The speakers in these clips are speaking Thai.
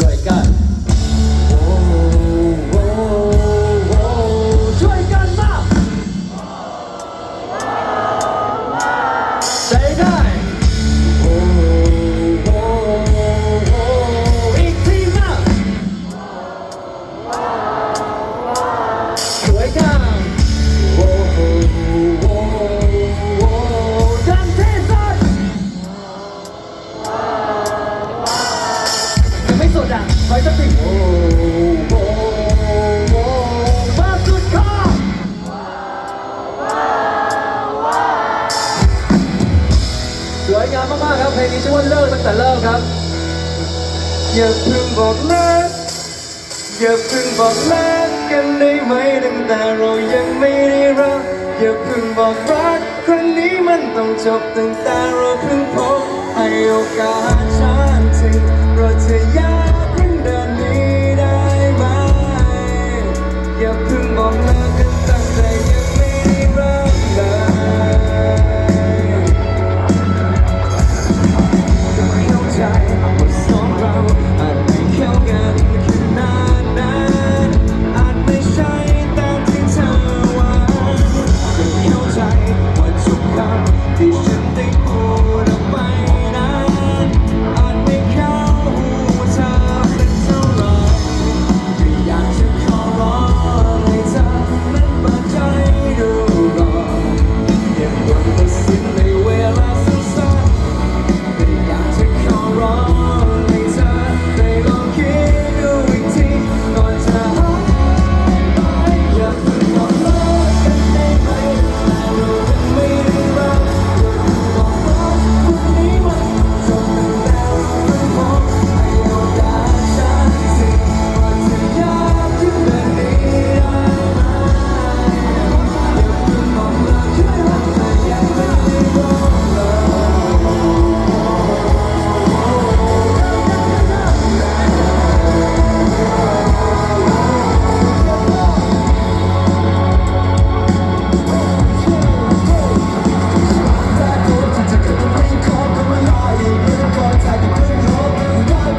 追位干谁干 ยามมากๆครับเพลงนี้ชื่อว่าเลิกตั้งแต่เริ่มครับ อย่าเพิ่งบอกเลิกอย่าเพิ่งบอกเลิกกันได้ไหมตั้งแต่เรายังไม่ได้รักอย่าเพิ่งบอกรักครั้งนี้มันต้องจบตั้งแต่เราเพิ่งพบให้โอกาสฉัน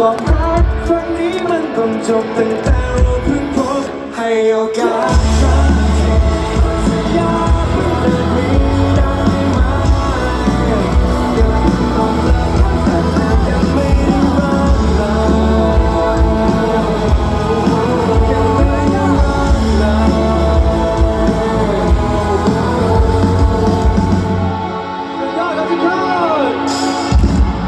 บอกรักครั้งนี้มันต้องจบตั้งแต่เราเพิ่งพบให้โอกาส